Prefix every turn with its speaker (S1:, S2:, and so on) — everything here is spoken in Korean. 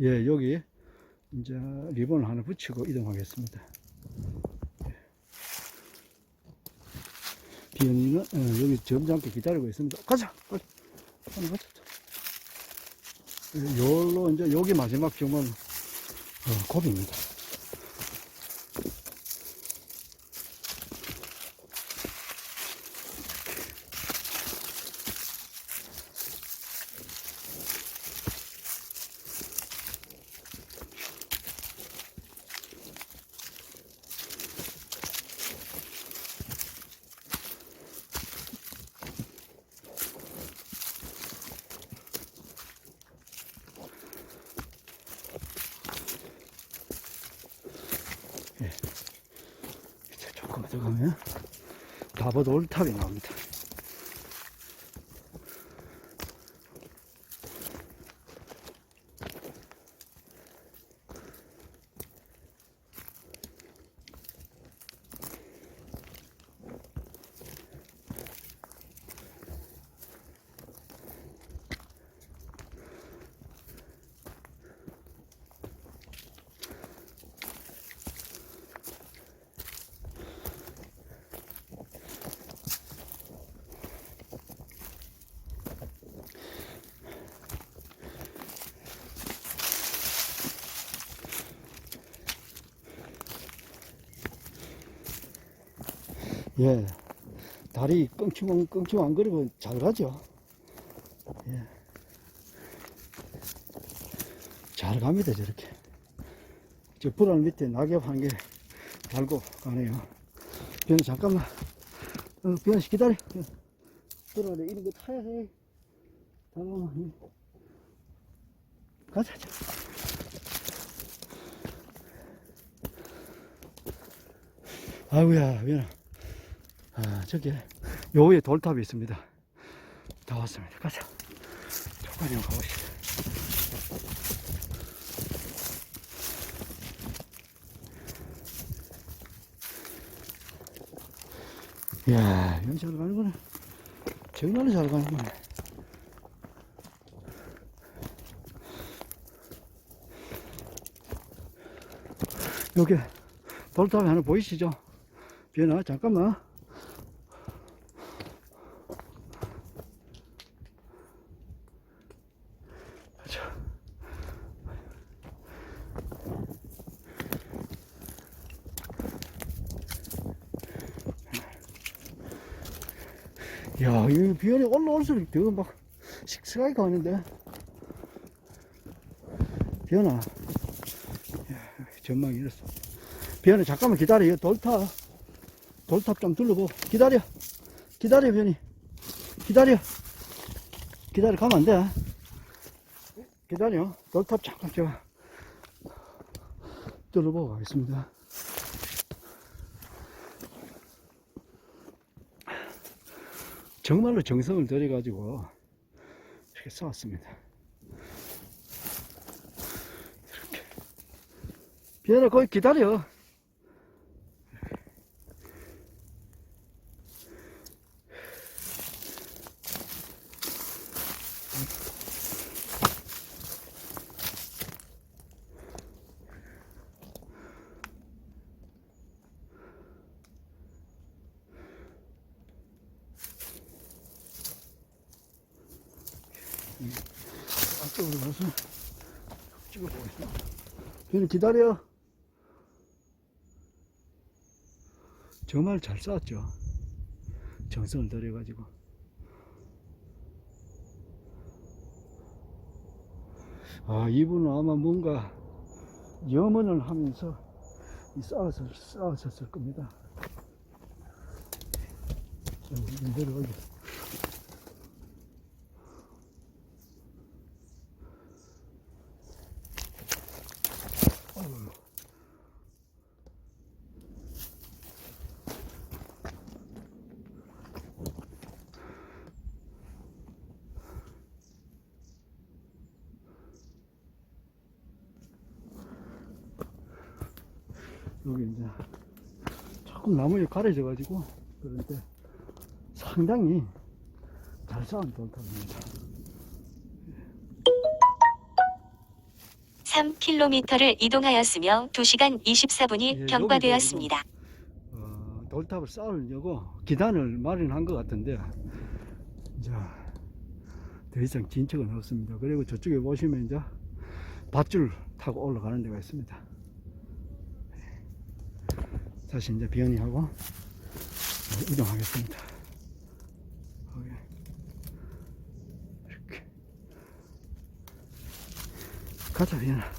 S1: 예, 여기 이제 리본을 하나 붙이고 이동하겠습니다. 비연이는 어, 여기 점잖게 기다리고 있습니다. 가자! 가자! 가자, 가자. 예, 요로 이제 여기 마지막 점은 어, 고비입니다. 이제 조금 더 가면 다보도 올탑이 나옵니다. 예. 다리 끙충, 끙충 안 거리고 잘 가죠. 예. 잘 갑니다, 저렇게. 저 불안 밑에 낙엽 한 개 달고 가네요. 변 잠깐만. 어, 변씨 기다려. 불안에 이런 거 타야 해. 잠깐만. 예. 가자, 자. 아이고야, 변아. 아, 저기, 요 위에 돌탑이 있습니다. 다 왔습니다. 가자. 조금만 가봅시다. 이야, 여기 잘 가는구나. 정말로 잘 가는구나. 여기 돌탑이 하나 보이시죠? 비나 잠깐만. 야, 이 비연이 올라올수록 더 막 식스하게 가는데. 비연아. 야, 전망이 이랬어. 비연아, 잠깐만 기다려. 이거 돌탑. 돌탑 좀 둘러보. 기다려. 기다려, 비연이. 기다려. 기다려. 가면 안 돼. 기다려. 돌탑 잠깐 저 둘러보고 가겠습니다. 정말로 정성을 들여가지고 이렇게 쌓았습니다. 이렇게. 비연아, 거기 기다려. 앞쪽으로 가서 찍어보겠습니다. 비연아, 기다려. 정말 잘 쌓았죠. 정성을 들여가지고. 아, 이분은 아마 뭔가 염원을 하면서 이 쌓았을, 쌓았었을 겁니다. 자. 어휴. 여기 이제 조금 나무에 가려져 가지고 그런데 상당히 잘 쌓은 돌탑입니다.
S2: 3km를 이동하였으며 2시간 24분이
S1: 예,
S2: 경과되었습니다.
S1: 어, 돌탑을 쌓으려고 기단을 마련한 것 같은데 이제 더 이상 진척은 없습니다. 그리고 저쪽에 보시면 이제 밧줄 타고 올라가는 데가 있습니다. 다시 이제 비연이하고 어, 이동하겠습니다. 오케이. 이렇게 가자 비연아.